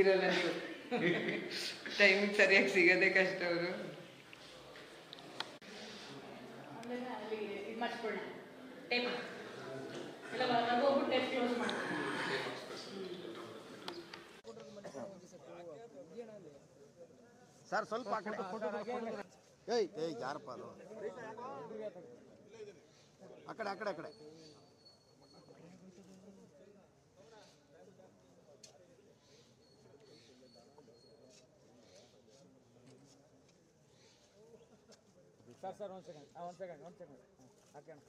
ಸಿಗ್ತಿರಲ್ಲ ನೀವು. ಟೈಮಿಗೆ ಸರಿಯಾಗಿ ಸಿಗೋದೇ ಕಷ್ಟ ಅವರು. ಸರ್ ಸ್ವಲ್ಪ ಆ ಕಡೆ. ಏಯ್ ಏಯ್ ಯಾರಪ್ಪ ಅದು? ಆ ಕಡೆ ಆ ಕಡೆ ಆ ಕಡೆ. ಸರ್ ಸರ್ ಒಂದು ಸೆಕೆಂಡ್ ಒಂದು ಸೆಕೆಂಡ್ ಒಂದು ಸೆಕೆಂಡ್ ಹಾಕೋಣ.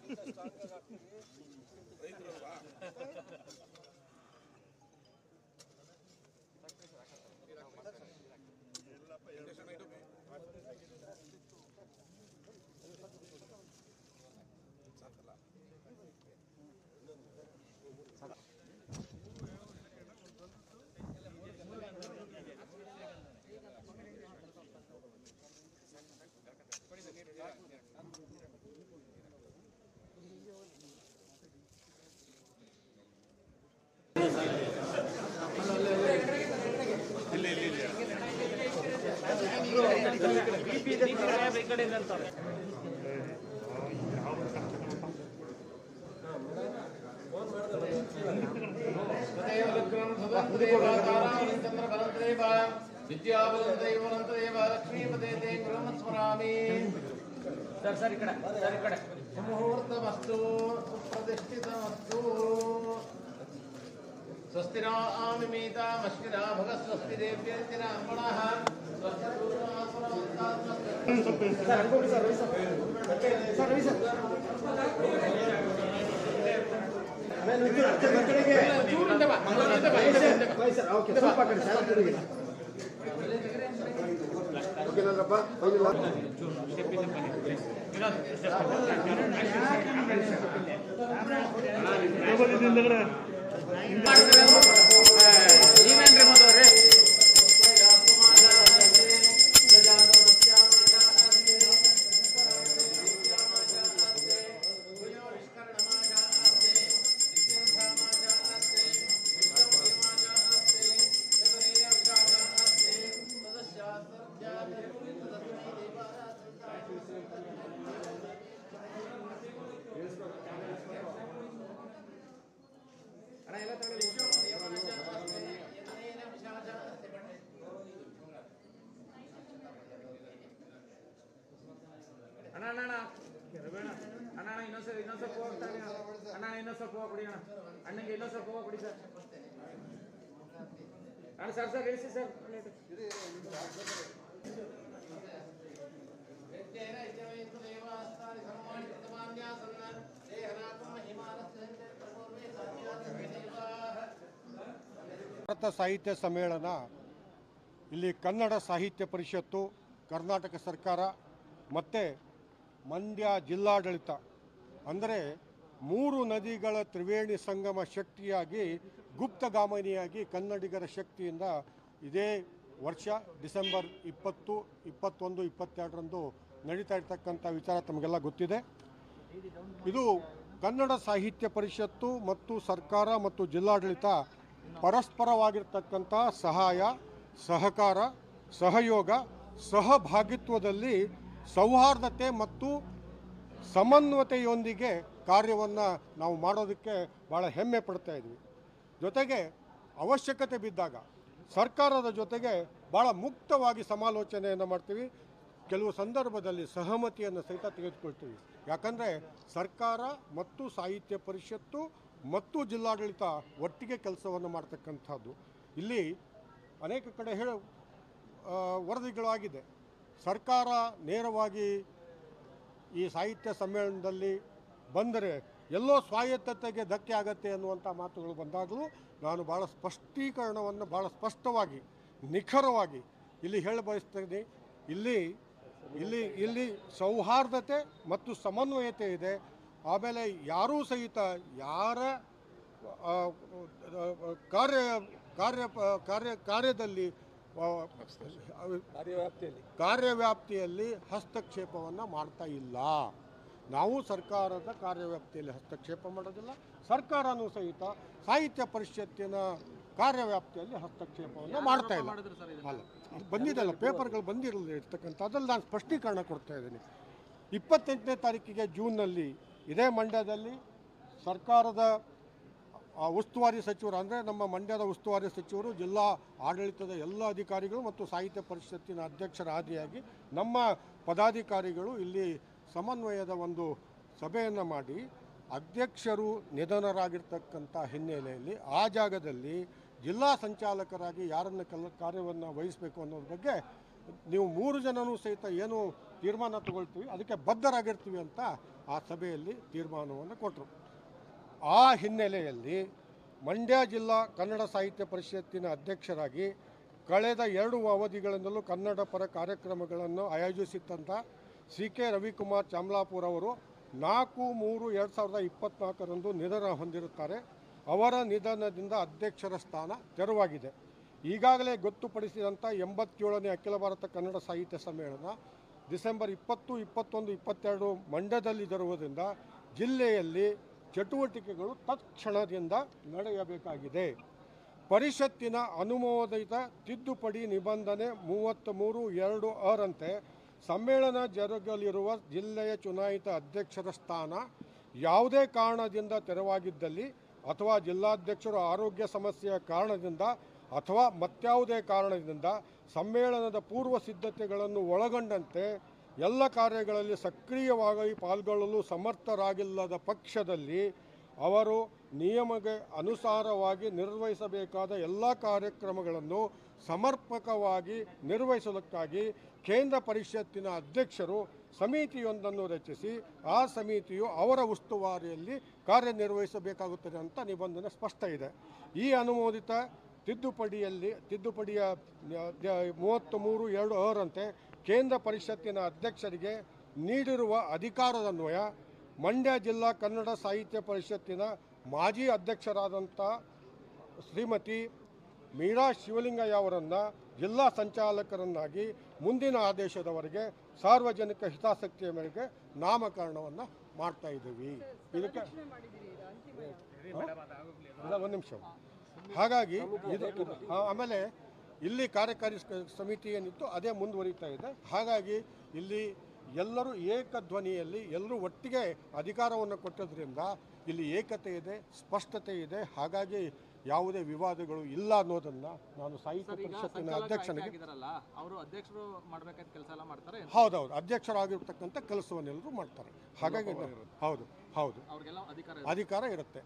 ಈ ಕಡೆಯಿಂದ ಅಂತಾರೆ ಬರೋದು విద్యాబలంతైవనంతైవ లక్ష్మీపదే తే గృహం స్మరామి సార్ సార్ ఇక్కడ సార్ ఇక్కడ ముహూర్తమస్తు సుప్రతిష్ఠితమస్తు स्वस्तिरा आमिमीता मश्विरा भगस्वस्ति देव्यर्चिरा अर्पणः स्वस्ति ಕಡೆ ಇನ್ನೊಂದ್ ಸ್ವಲ್ಪ ಹೋಗ್ತಾನೆ ಅಣ್ಣ, ಇನ್ನೊಂದ್ ಸ್ವಲ್ಪ ಹೋಗಿ ಕೊಡಿ ಅಣ್ಣ. ಅಣ್ಣಂಗೆ ಇನ್ನೊಂದು ಸ್ವಲ್ಪ ಹೋಗಿ ಕೊಡಿ ಸರ್. ಅಣ್ಣ, ಸರ್ ಸರ್, ಇಳಿಸಿ ಸರ್. ಭಾರತ ಸಾಹಿತ್ಯ ಸಮ್ಮೇಳನ, ಇಲ್ಲಿ ಕನ್ನಡ ಸಾಹಿತ್ಯ ಪರಿಷತ್ತು, ಕರ್ನಾಟಕ ಸರ್ಕಾರ, ಮತ್ತು ಮಂಡ್ಯ ಜಿಲ್ಲಾಡಳಿತ. ಅಂದರೆ ಮೂರು ನದಿಗಳ ತ್ರಿವೇಣಿ ಸಂಗಮ ಶಕ್ತಿಯಾಗಿ ಗುಪ್ತಗಾಮಿನಿಯಾಗಿ ಕನ್ನಡಿಗರ ಶಕ್ತಿಯಿಂದ ಇದೇ ವರ್ಷ ಡಿಸೆಂಬರ್ ಇಪ್ಪತ್ತು, ಇಪ್ಪತ್ತೊಂದು, ಇಪ್ಪತ್ತೆರಡರಂದು ನಡೀತಾ ಇರ್ತಕ್ಕಂಥ ವಿಚಾರ ತಮಗೆಲ್ಲ ಗೊತ್ತಿದೆ. ಇದು ಕನ್ನಡ ಸಾಹಿತ್ಯ ಪರಿಷತ್ತು ಮತ್ತು ಸರ್ಕಾರ ಮತ್ತು ಜಿಲ್ಲಾಡಳಿತ ಪರಸ್ಪರವಾಗಿರ್ತಕ್ಕಂಥ ಸಹಾಯ, ಸಹಕಾರ, ಸಹಯೋಗ, ಸಹಭಾಗಿತ್ವದಲ್ಲಿ ಸೌಹಾರ್ದತೆ ಮತ್ತು ಸಮನ್ವತೆಯೊಂದಿಗೆ ಕಾರ್ಯವನ್ನು ನಾವು ಮಾಡೋದಕ್ಕೆ ಭಾಳ ಹೆಮ್ಮೆ ಪಡ್ತಾ ಇದ್ವಿ. ಜೊತೆಗೆ ಅವಶ್ಯಕತೆ ಬಿದ್ದಾಗ ಸರ್ಕಾರದ ಜೊತೆಗೆ ಭಾಳ ಮುಕ್ತವಾಗಿ ಸಮಾಲೋಚನೆಯನ್ನು ಮಾಡ್ತೀವಿ. ಕೆಲವು ಸಂದರ್ಭದಲ್ಲಿ ಸಹಮತಿಯನ್ನು ಸಹಿತ ತೆಗೆದುಕೊಳ್ತೀವಿ. ಯಾಕಂದರೆ ಸರ್ಕಾರ ಮತ್ತು ಸಾಹಿತ್ಯ ಪರಿಷತ್ತು ಮತ್ತು ಜಿಲ್ಲಾಡಳಿತ ಒಟ್ಟಿಗೆ ಕೆಲಸವನ್ನು ಮಾಡ್ತಕ್ಕಂಥದ್ದು. ಇಲ್ಲಿ ಅನೇಕ ಕಡೆ ಹೇಳ ವರದಿಗಳಾಗಿದೆ. ಸರ್ಕಾರ ನೇರವಾಗಿ ಈ ಸಾಹಿತ್ಯ ಸಮ್ಮೇಳನದಲ್ಲಿ ಬಂದರೆ ಎಲ್ಲೋ ಸ್ವಾಯತ್ತತೆಗೆ ಧಕ್ಕೆ ಆಗತ್ತೆ ಅನ್ನುವಂಥ ಮಾತುಗಳು ಬಂದಾಗಲೂ ನಾನು ಭಾಳ ಸ್ಪಷ್ಟೀಕರಣವನ್ನು ಭಾಳ ಸ್ಪಷ್ಟವಾಗಿ, ನಿಖರವಾಗಿ ಇಲ್ಲಿ ಹೇಳ ಬಯಸ್ತೇನೆ. ಇಲ್ಲಿ ಇಲ್ಲಿ ಇಲ್ಲಿ ಸೌಹಾರ್ದತೆ ಮತ್ತು ಸಮನ್ವಯತೆ ಇದೆ. ಆಮೇಲೆ ಯಾರೂ ಸಹಿತ ಯಾರ ಕಾರ್ಯ ಕಾರ್ಯ ಕಾರ್ಯ, ಕಾರ್ಯದಲ್ಲಿ ಕಾರ್ಯವ್ಯಾಪ್ತಿಯಲ್ಲಿ. ಹಸ್ತಕ್ಷೇಪವನ್ನು ಮಾಡ್ತಾ ಇಲ್ಲ. ನಾವು ಸರ್ಕಾರದ ಕಾರ್ಯವ್ಯಾಪ್ತಿಯಲ್ಲಿ ಹಸ್ತಕ್ಷೇಪ ಮಾಡೋದಿಲ್ಲ. ಸರ್ಕಾರನೂ ಸಹಿತ ಸಾಹಿತ್ಯ ಪರಿಷತ್ತಿನ ಕಾರ್ಯವ್ಯಾಪ್ತಿಯಲ್ಲಿ ಹಸ್ತಕ್ಷೇಪವನ್ನು ಮಾಡ್ತಾ ಇಲ್ಲ. ಅಲ್ಲ ಬಂದಿದ್ದಲ್ಲ ಪೇಪರ್ಗಳು ಬಂದಿರಲಿಲ್ಲ ಇರ್ತಕ್ಕಂಥ ಅದ್ರಲ್ಲಿ ನಾನು ಸ್ಪಷ್ಟೀಕರಣ ಕೊಡ್ತಾ ಇದ್ದೀನಿ. ಇಪ್ಪತ್ತೆಂಟನೇ ತಾರೀಕಿಗೆ ಜೂನ್ನಲ್ಲಿ ಇದೇ ಮಂಡ್ಯದಲ್ಲಿ ಸರ್ಕಾರದ ಉಸ್ತುವಾರಿ ಸಚಿವರು ಅಂದರೆ ನಮ್ಮ ಮಂಡ್ಯದ ಉಸ್ತುವಾರಿ ಸಚಿವರು, ಜಿಲ್ಲಾ ಆಡಳಿತದ ಎಲ್ಲ ಅಧಿಕಾರಿಗಳು ಮತ್ತು ಸಾಹಿತ್ಯ ಪರಿಷತ್ತಿನ ಅಧ್ಯಕ್ಷರಾದಿಯಾಗಿ ನಮ್ಮ ಪದಾಧಿಕಾರಿಗಳು ಇಲ್ಲಿ ಸಮನ್ವಯದ ಒಂದು ಸಭೆಯನ್ನು ಮಾಡಿ ಅಧ್ಯಕ್ಷರು ನಿಧನರಾಗಿರ್ತಕ್ಕಂಥ ಹಿನ್ನೆಲೆಯಲ್ಲಿ ಆ ಜಾಗದಲ್ಲಿ ಜಿಲ್ಲಾ ಸಂಚಾಲಕರಾಗಿ ಯಾರನ್ನು ಕಲ, ಕಾರ್ಯವನ್ನು ವಹಿಸಬೇಕು ಅನ್ನೋದ್ರ ಬಗ್ಗೆ ನೀವು ಮೂರು ಜನನೂ ಸಹಿತ ಏನು ತೀರ್ಮಾನ ತಗೊಳ್ತೀವಿ, ಅದಕ್ಕೆ ಬದ್ಧರಾಗಿರ್ತೀವಿ ಅಂತ ಆ ಸಭೆಯಲ್ಲಿ ತೀರ್ಮಾನವನ್ನು ಕೊಟ್ಟರು ಆ ಹಿನ್ನೆಲೆಯಲ್ಲಿ ಮಂಡ್ಯ ಜಿಲ್ಲಾ ಕನ್ನಡ ಸಾಹಿತ್ಯ ಪರಿಷತ್ತಿನ ಅಧ್ಯಕ್ಷರಾಗಿ ಕಳೆದ ಎರಡು ಅವಧಿಗಳಿಂದಲೂ ಕನ್ನಡ ಪರ ಕಾರ್ಯಕ್ರಮಗಳನ್ನು ಆಯೋಜಿಸಿದ್ದಂಥ ಸಿ ಕೆ ರವಿಕುಮಾರ್ ಚಾಮ್ಲಾಪುರ್ ಅವರು ನಾಲ್ಕು ಮೂರು ಎರಡು ಸಾವಿರದ ಇಪ್ಪತ್ನಾಲ್ಕರಂದು ನಿಧನ ಹೊಂದಿರುತ್ತಾರೆ. ಅವರ ನಿಧನದಿಂದ ಅಧ್ಯಕ್ಷರ ಸ್ಥಾನ ತೆರವಾಗಿದೆ. ಈಗಾಗಲೇ ಗೊತ್ತುಪಡಿಸಿದಂಥ ಎಂಬತ್ತೇಳನೇ ಅಖಿಲ ಭಾರತ ಕನ್ನಡ ಸಾಹಿತ್ಯ ಸಮ್ಮೇಳನ ಡಿಸೆಂಬರ್ ಇಪ್ಪತ್ತು, ಇಪ್ಪತ್ತೊಂದು, ಇಪ್ಪತ್ತೆರಡು ಮಂಡ್ಯದಲ್ಲಿ ಜರುವುದರಿಂದ ಜಿಲ್ಲೆಯಲ್ಲಿ ಚಟುವಟಿಕೆಗಳು ತತ್ಕ್ಷಣದಿಂದ ನಡೆಯಬೇಕಾಗಿದೆ. ಪರಿಷತ್ತಿನ ಅನುಮೋದಿತ ತಿದ್ದುಪಡಿ ನಿಬಂಧನೆ ಮೂವತ್ತ್ಮೂರು ಎರಡು ಆರಂತೆ ಸಮ್ಮೇಳನ ಜರುಗಲಿರುವ ಜಿಲ್ಲೆಯ ಚುನಾಯಿತ ಅಧ್ಯಕ್ಷರ ಸ್ಥಾನ ಯಾವುದೇ ಕಾರಣದಿಂದ ತೆರವಾಗಿದ್ದಲ್ಲಿ ಅಥವಾ ಜಿಲ್ಲಾಧ್ಯಕ್ಷರು ಆರೋಗ್ಯ ಸಮಸ್ಯೆಯ ಕಾರಣದಿಂದ ಅಥವಾ ಮತ್ಯಾವುದೇ ಕಾರಣದಿಂದ ಸಮ್ಮೇಳನದ ಪೂರ್ವ ಸಿದ್ಧತೆಗಳನ್ನು ಒಳಗೊಂಡಂತೆ ಎಲ್ಲ ಕಾರ್ಯಗಳಲ್ಲಿ ಸಕ್ರಿಯವಾಗಿ ಪಾಲ್ಗೊಳ್ಳಲು ಸಮರ್ಥರಾಗಿಲ್ಲದ ಪಕ್ಷದಲ್ಲಿ ಅವರು ನಿಯಮಗೆ ಅನುಸಾರವಾಗಿ ನಿರ್ವಹಿಸಬೇಕಾದ ಎಲ್ಲ ಕಾರ್ಯಕ್ರಮಗಳನ್ನು ಸಮರ್ಪಕವಾಗಿ ನಿರ್ವಹಿಸೋದಕ್ಕಾಗಿ ಕೇಂದ್ರ ಪರಿಷತ್ತಿನ ಅಧ್ಯಕ್ಷರು ಸಮಿತಿಯೊಂದನ್ನು ರಚಿಸಿ ಆ ಸಮಿತಿಯು ಅವರ ಉಸ್ತುವಾರಿಯಲ್ಲಿ ಕಾರ್ಯನಿರ್ವಹಿಸಬೇಕಾಗುತ್ತದೆ ಅಂತ ನಿಬಂಧನೆ ಸ್ಪಷ್ಟ ಇದೆ. ಈ ಅನುಮೋದಿತ ತಿದ್ದುಪಡಿಯಲ್ಲಿ, ತಿದ್ದುಪಡಿಯ ಮೂವತ್ತ್ ಮೂರು ಎರಡು ಅವರಂತೆ ಕೇಂದ್ರ ಪರಿಷತ್ತಿನ ಅಧ್ಯಕ್ಷರಿಗೆ ನೀಡಿರುವ ಅಧಿಕಾರದನ್ವಯ ಮಂಡ್ಯ ಜಿಲ್ಲಾ ಕನ್ನಡ ಸಾಹಿತ್ಯ ಪರಿಷತ್ತಿನ ಮಾಜಿ ಅಧ್ಯಕ್ಷರಾದಂಥ ಶ್ರೀಮತಿ ಮೀರಾ ಶಿವಲಿಂಗಯ್ಯ ಅವರನ್ನು ಜಿಲ್ಲಾ ಸಂಚಾಲಕರನ್ನಾಗಿ ಮುಂದಿನ ಆದೇಶದವರೆಗೆ ಸಾರ್ವಜನಿಕ ಹಿತಾಸಕ್ತಿಯ ಮೇರೆಗೆ ನಾಮಕರಣವನ್ನು ಮಾಡ್ತಾ ಇದ್ದೀವಿ. ಇದಕ್ಕೆ ಒಂದು ನಿಮಿಷ. ಹಾಗಾಗಿ ಇದು ಆಮೇಲೆ ಇಲ್ಲಿ ಕಾರ್ಯಕಾರಿ ಸಮಿತಿ ಏನಿತ್ತು ಅದೇ ಮುಂದುವರಿತಾ ಇದೆ. ಹಾಗಾಗಿ ಇಲ್ಲಿ ಎಲ್ಲರೂ ಏಕಧ್ವನಿಯಲ್ಲಿ ಎಲ್ಲರೂ ಒಟ್ಟಿಗೆ ಅಧಿಕಾರವನ್ನು ಕೊಟ್ಟದ್ರಿಂದ ಇಲ್ಲಿ ಏಕತೆ ಇದೆ ಸ್ಪಷ್ಟತೆ ಇದೆ. ಹಾಗಾಗಿ ಯಾವುದೇ ವಿವಾದಗಳು ಇಲ್ಲ ಅನ್ನೋದನ್ನ ನಾನು ಸಾಹಿತ್ಯ ಪರಿಷತ್ತಿನ ಅಧ್ಯಕ್ಷನಿಗೆ ಅವರು ಅಧ್ಯಕ್ಷರು ಮಾಡಬೇಕಾದ ಕೆಲಸ ಎಲ್ಲ ಮಾಡ್ತಾರೆ ಹೌದೌದು ಅಧ್ಯಕ್ಷರಾಗಿರ್ತಕ್ಕಂಥ ಕೆಲಸವನ್ನೆಲ್ಲರೂ ಮಾಡ್ತಾರೆ. ಹಾಗಾಗಿ ಹೌದು ಹೌದು. ಅಧಿಕಾರ ಇರುತ್ತೆ.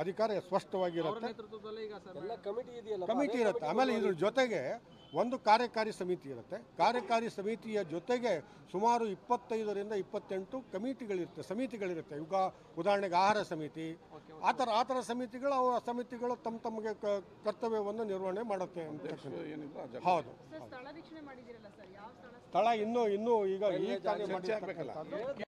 ಅಧಿಕಾರ ಸ್ಪಷ್ಟವಾಗಿರುತ್ತೆ. ನೇತೃತ್ವದಲ್ಲಿ ಈಗ ಸರ್ ಕಮಿಟಿ ಇರುತ್ತೆ. ಆಮೇಲೆ ಇದ್ರ ಜೊತೆಗೆ ಒಂದು ಕಾರ್ಯಕಾರಿ ಸಮಿತಿ ಇರುತ್ತೆ. ಕಾರ್ಯಕಾರಿ ಸಮಿತಿಯ ಜೊತೆಗೆ ಸುಮಾರು ಇಪ್ಪತ್ತೈದರಿಂದ ಇಪ್ಪತ್ತೆಂಟು ಕಮಿಟಿಗಳಿರುತ್ತೆ ಸಮಿತಿಗಳಿರುತ್ತೆ. ಈಗ ಉದಾಹರಣೆಗೆ ಆಹಾರ ಸಮಿತಿ. ಆ ಥರ ಆ ಥರ ಸಮಿತಿಗಳು ಅವರ ಸಮಿತಿಗಳು ತಮ್ಮ ತಮಗೆ ಕರ್ತವ್ಯವನ್ನು ನಿರ್ವಹಣೆ ಮಾಡುತ್ತೆ ಅಂತ ಹೌದು. ಸರ್ ಸ್ಥಳ ವೀಕ್ಷಣೆ ಮಾಡಿದ್ದೀರಲ್ಲ ಸರ್? ಸ್ಥಳ? ಸ್ಥಳ ಇನ್ನೂ ಇನ್ನೂ ಈಗ ಈ ಕಾರ್ಯ